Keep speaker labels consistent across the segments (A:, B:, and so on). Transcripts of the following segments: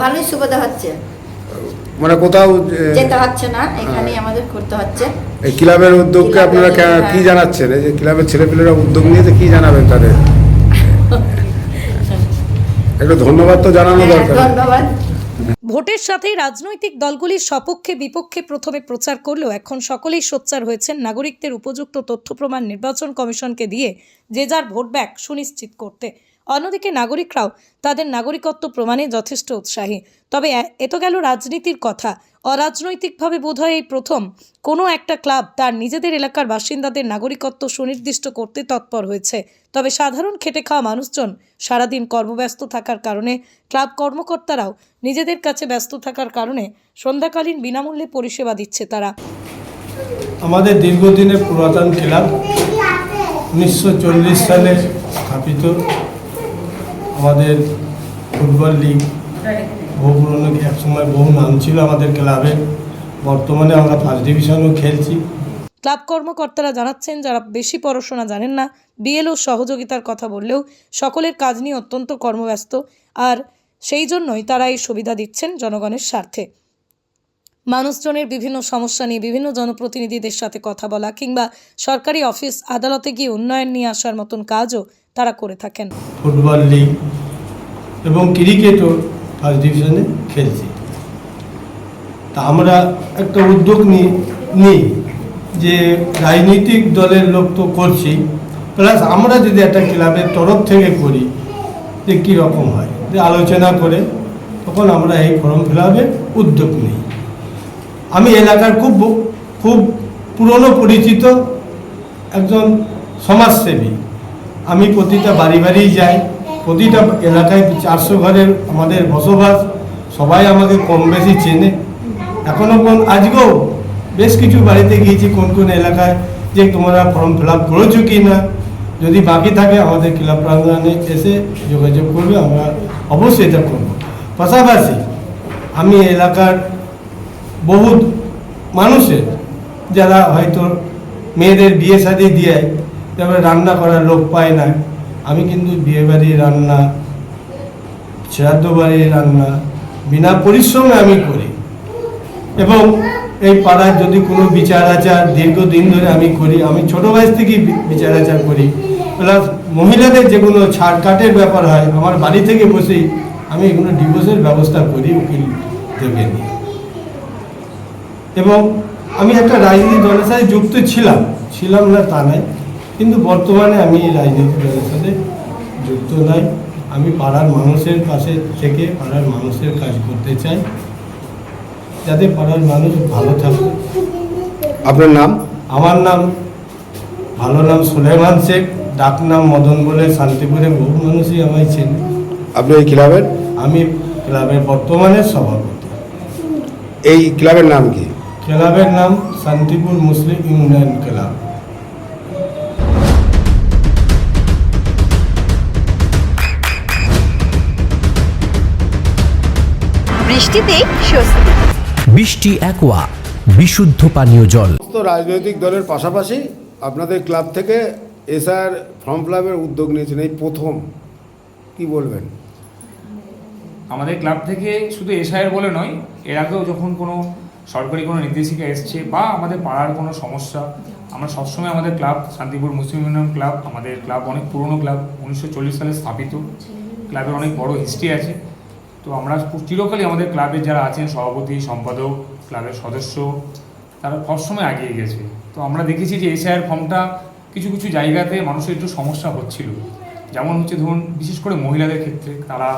A: ভালোই সুবিধা হচ্ছে।
B: মানে কোথাও
A: যেতে হচ্ছে না এখানেই আমাদের করতে হচ্ছে।
B: এই ক্লাবের উদ্যোগকে আপনারা কি
A: হ্যাঁ।
B: জানাচ্ছেন? এই যে ক্লাবের ছেলেপেলেরা উদ্যোগ নিয়েছে কি জানাবেন তাদের? একটু ধন্যবাদ তো জানানো
A: হ্যাঁ,
B: দরকার।
A: ধন্যবাদ।
C: ভোটের সাথে রাজনৈতিক দলগুলির সপক্ষে বিপক্ষে প্রথমে প্রচার করলেও এখন সকলেই সোচ্চার হয়েছেন নাগরিকদের উপযুক্ত তথ্য প্রমাণ নির্বাচন কমিশনকে দিয়ে যে যার ভোট ব্যাক সুনিশ্চিত করতে। অন্যদিকে নাগরিকরাও তাদের নাগরিকত্ব প্রমাণে যথেষ্ট উৎসাহী। তবে এ- এ তো গেল রাজনীতির কথা। অরাজনৈতিকভাবে বোধহয় এই প্রথম কোনো একটা ক্লাব তার নিজেদের এলাকার বাসিন্দাদের নাগরিকত্ব সুনির্দিষ্ট করতে তৎপর হয়েছে। তবে সাধারণ খেটে খাওয়া মানুষজন সারাদিন কর্মব্যস্ত থাকার কারণে ক্লাব কর্মকর্তারাও নিজেদের কাছে ব্যস্ত থাকার কারণে সন্ধ্যাকালীন বিনামূল্যে পরিষেবা দিচ্ছে তারা।
D: আমাদের দীর্ঘদিনের পুরাতন ক্লাব উনিশশো চল্লিশ সালে স্থাপিত। আমাদের ফুটবল লিগ বহু পুরনো একসময় বহু নাম ছিল আমাদের ক্লাবে। বর্তমানে আমরা ফার্স্ট ডিভিশনও খেলছি।
C: ক্লাব কর্মকর্তারা জানাচ্ছেন যারা বেশি পড়াশোনা জানেন না বিএলও সহযোগিতার কথা বললেও সকলের কাজ নিয়ে অত্যন্ত কর্মব্যস্ত আর সেই জন্যই তারা এই সুবিধা দিচ্ছেন জনগণের স্বার্থে। মানুষজনের বিভিন্ন সমস্যা নিয়ে বিভিন্ন জনপ্রতিনিধিদের সাথে কথা বলা কিংবা সরকারি অফিস আদালতে গিয়ে উন্নয়ন নিয়ে আসার মতন কাজও তারা করে থাকেন।
D: ফুটবল লিগ এবং ক্রিকেটও ফার্স্ট ডিভিশনে খেলছি। তা আমরা একটা উদ্যোগ নিই যে রাজনৈতিক দলের লোক তো করছি, প্লাস আমরা যদি একটা ক্লাবের তরফ থেকে করি যে কী রকম হয়, যে আলোচনা করে, তখন আমরা এই ফর্ম ফিল উদ্যোগ নিই। আমি এলাকার খুব খুব পুরনো পরিচিত একজন সমাজসেবী আমি প্রতিটা বাড়ি বাড়ি যাই, প্রতিটা এলাকায় চারশো ঘরের আমাদের বসবাস, সবাই আমাকে কম বেশি চেনে। এখনও কোন, আজকেও বেশ কিছু বাড়িতে গিয়েছি কোন কোন এলাকায় যে তোমরা ফর্ম ফিল আপ করেছ কি না যদি বাকি থাকে আমাদের ক্লাব প্রাঙ্গণে এসে যোগাযোগ করবে, আমরা অবশ্যই এটা করব। পাশাপাশি আমি এলাকার বহুত মানুষের, যারা হয়তো মেয়েদের বিয়ে শাদি দিয়ে তারপরে রান্না করার লোক পায় না। আমি কিন্তু বিয়ে বাড়ির রান্না, শ্রাদ্ধ বাড়ির রান্না, বিনা পরিশ্রমে আমি করি। এবং এই পাড়ায় যদি কোনো বিচার আচার দীর্ঘদিন ধরে আমি করি, আমি ছোট বয়স থেকেই বিচার আচার করি। প্লাস মহিলাদের যে কোনো ছাড় কাটের ব্যাপার হয়, আমার বাড়ি থেকে বসেই আমি এগুলো ডিভোর্সের ব্যবস্থা করি উকিল থেকে নিয়ে। এবং আমি একটা রাজনীতি দলের সাথে যুক্ত ছিলাম। ছিলাম না তা নয়। কিন্তু বর্তমানে আমি এই রাজনীতি দলের সাথে যুক্ত নাই। আমি পাড়ার মানুষের পাশে থেকে পাড়ার মানুষের কাজ করতে চাই। যাতে পাড়ার মানুষ ভালো থাকে।
B: আপনার নাম?
D: আমার নাম ভালো নাম সুলেমান শেখ ডাক নাম মদন বলে শান্তিপুরে বহু মানুষই আমায় চেনে।
B: আপনি এই ক্লাবের?
D: আমি ক্লাবের বর্তমানে সভাপতি।
B: এই ক্লাবের নাম কি?
D: ক্লাবের নাম শান্তিপুর মুসলিম ইউনিয়ন ক্লাব।
E: বৃষ্টিতে স্বস্তি।
F: বৃষ্টি অ্যাকোয়া বিশুদ্ধ পানীয় জল।
B: সমস্ত রাজনৈতিক দলের পাশাপাশি আপনাদের ক্লাব থেকে এসআর ফর্ম ফিল উদ্যোগ নিয়েছেন এই প্রথম। কি বলবেন?
G: আমাদের ক্লাব থেকে শুধু এসআইয়ের বলে নয় এর আগেও যখন কোনো সরকারি কোনো নির্দেশিকা এসছে বা আমাদের পাড়ার কোনো সমস্যা আমরা সবসময় আমাদের club Shantipur Muslim union club আমাদের ক্লাব অনেক পুরনো ক্লাব উনিশশো চল্লিশ সালে স্থাপিত। ক্লাবের অনেক বড় হিস্ট্রি আছে। তো আমরা চিরকালই আমাদের ক্লাবের যারা আছেন, সভাপতি, সম্পাদক, ক্লাবের সদস্য, তারা সবসময় এগিয়ে গেছে। তো আমরা দেখেছি যে এসআইয়ের ফর্মটা কিছু কিছু জায়গাতে মানুষের একটু সমস্যা হচ্ছিল। যেমন হচ্ছে ধরুন, বিশেষ করে মহিলাদের ক্ষেত্রে তারা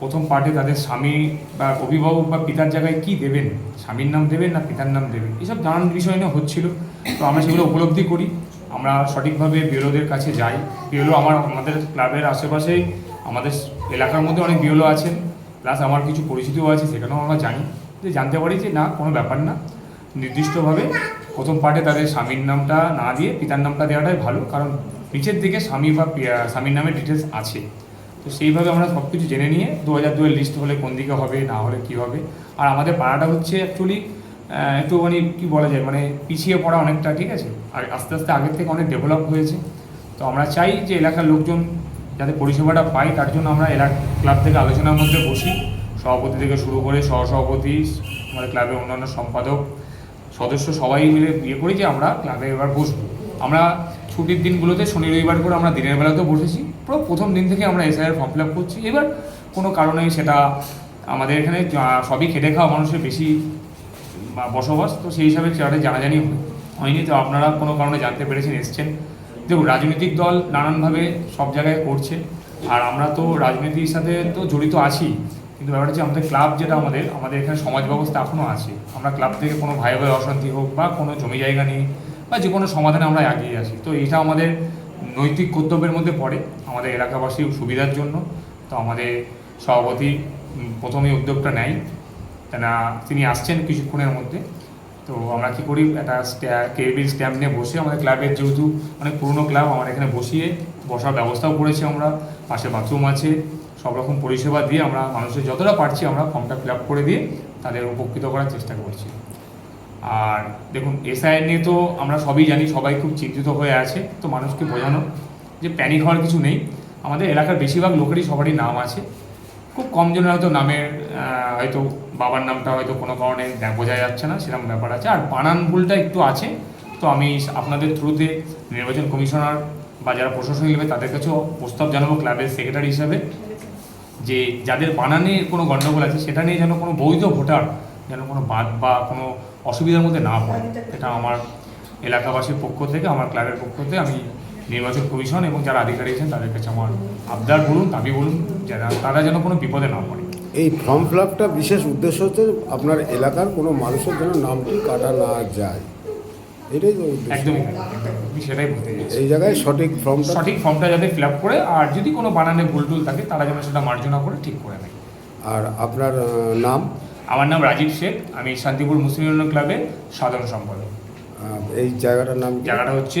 G: প্রথম পার্টে তাদের স্বামী বা অভিভাবক বা পিতার জায়গায় কি দেবেন? স্বামীর নাম দেবেন না পিতার নাম দেবেন? এসব নানান বিষয় নিয়ে হচ্ছিল। তো আমরা সেগুলো উপলব্ধি করি। আমরা সঠিকভাবে বিএলওদের কাছে যাই। বিএলও আমার, আমাদের ক্লাবের আশেপাশেই, আমাদের এলাকার মধ্যে অনেক বিএলও আছেন। প্লাস আমার কিছু পরিচিতও আছে, সেখানেও আমরা জানি। যে জানতে পারি যে না, কোনো ব্যাপার না। নির্দিষ্টভাবে প্রথম পার্টে তাদের স্বামীর নামটা না দিয়ে পিতার নামটা দেওয়াটাই ভালো, কারণ নিচের দিকে স্বামী বা স্বামীর নামের ডিটেলস আছে। তো সেইভাবে আমরা সব কিছু জেনে নিয়ে দু হাজার দুয়ের লিস্ট হলে কোন দিকে হবে, না হলে কী হবে। আর আমাদের পাড়াটা হচ্ছে অ্যাকচুয়ালি একটু মানে কী বলা যায় মানে পিছিয়ে পড়া অনেকটা, ঠিক আছে? আর আস্তে আস্তে আগের থেকে অনেক ডেভেলপ হয়েছে। তো আমরা চাই যে এলাকার লোকজন যাতে পরিষেবাটা পাই, তার জন্য আমরা এলাকা ক্লাব থেকে আলোচনার মধ্যে বসি। সভাপতি থেকে শুরু করে সহসভাপতি আমাদের ক্লাবের অন্যান্য সম্পাদক, সদস্য সবাই মিলে বিয়ে করি যে আমরা ক্লাবে এবার বসবো। আমরা ছুটির দিনগুলোতে শনি রবিবার করে আমরা দিনের বেলাতেও বসেছি। পুরো প্রথম দিন থেকে আমরা এসআইয়ের ফর্ম ফিল আপ করছি। এবার কোনো কারণে সেটা আমাদের এখানে সবই খেটে খাওয়া মানুষের বেশি বসবাস, তো সেই হিসাবে সেটা জানাজানি হয়নি, তো আপনারা কোনো কারণে জানতে পেরেছেন, এসছেন। দেখুন, রাজনৈতিক দল নানানভাবে সব জায়গায় করছে। আর আমরা তো রাজনীতির সাথে তো জড়িত আছি, কিন্তু ব্যাপারটা হচ্ছে আমাদের ক্লাব যেটা আমাদের আমাদের এখানে সমাজ ব্যবস্থা এখনও আছে। আমরা ক্লাব থেকে কোনো ভাই ভাই অশান্তি হোক বা কোনো জমি জায়গা নিয়ে বা যে কোনো সমাধানে আমরা এগিয়ে আসি তো এটা আমাদের নৈতিক কর্তব্যের মধ্যে পড়ে আমাদের এলাকাবাসীর সুবিধার জন্য। তো আমাদের সভাপতি প্রথমেই উদ্যোগটা নেয়। না তিনি আসছেন কিছুক্ষণের মধ্যে। তো আমরা কি করি? একটা কেবির স্ট্যাম্প নিয়ে বসে আমাদের ক্লাবের যেহেতু অনেক পুরনো ক্লাব, আমার এখানে বসিয়ে বসার ব্যবস্থাও করেছি আমরা। পাশে বাথরুম আছে। সব রকম পরিষেবা দিয়ে আমরা মানুষের যতটা পারছি আমরা ফর্মটা ফিল আপ করে দিয়ে তাদের উপকৃত করার চেষ্টা করছি। আর দেখুন এসআইএন নিয়ে তো আমরা সবই জানি, সবাই খুব চিন্তিত হয়ে আছে। তো মানুষকে বোঝানো যে প্যানিক হওয়ার কিছু নেই। আমাদের এলাকার বেশিরভাগ লোকেরই সবারই নাম আছে। খুব কম জনের হয়তো নামের হয়তো বাবার নামটা হয়তো কোনো কারণে বোঝা যাচ্ছে না, সেরকম ব্যাপার আছে। আর বানান ভুলটা একটু আছে, তো আমি আপনাদের থ্রুতে নির্বাচন কমিশনার বা যারা প্রশাসনিক নেবে, তাদের কাছেও প্রস্তাব জানাব ক্লাবের সেক্রেটারি হিসাবে, যে যাদের বানানে কোনো গণ্ডগোল আছে, সেটা নিয়ে যেন কোনো বৈধ ভোটার যেন কোনো বাদ বা কোনো অসুবিধার মধ্যে না পড়ে। এটা আমার এলাকাবাসীর পক্ষ থেকে, আমার ক্লাবের পক্ষ থেকে আমি নির্বাচন কমিশন এবং যারা আধিকারিক আছেন তাদের কাছে আমার আবদার বলুন দাবি বলুন যারা তারা যেন কোনো বিপদে না পড়ে।
B: এই ফর্ম ফিল আপটা বিশেষ উদ্দেশ্য হচ্ছে আপনার এলাকার কোনো মানুষের যেন নামটি কাটা না যায়। এটাই তো
G: একদমই সেটাই বলতে
B: এই জায়গায় সঠিক ফর্মটা
G: সঠিক ফর্মটা যাতে ফিল আপ করে আর যদি কোনো বানানে ভুল টুল থাকে তারা যেন সেটা মার্জনা করে ঠিক করে নেয়।
B: আর আপনার নাম?
G: আমার নাম রাজীব শেখ আমি শান্তিপুর মুসলিম ক্লাবের সাধারণ সম্পাদক।
B: এই জায়গাটার নাম
G: জায়গাটা হচ্ছে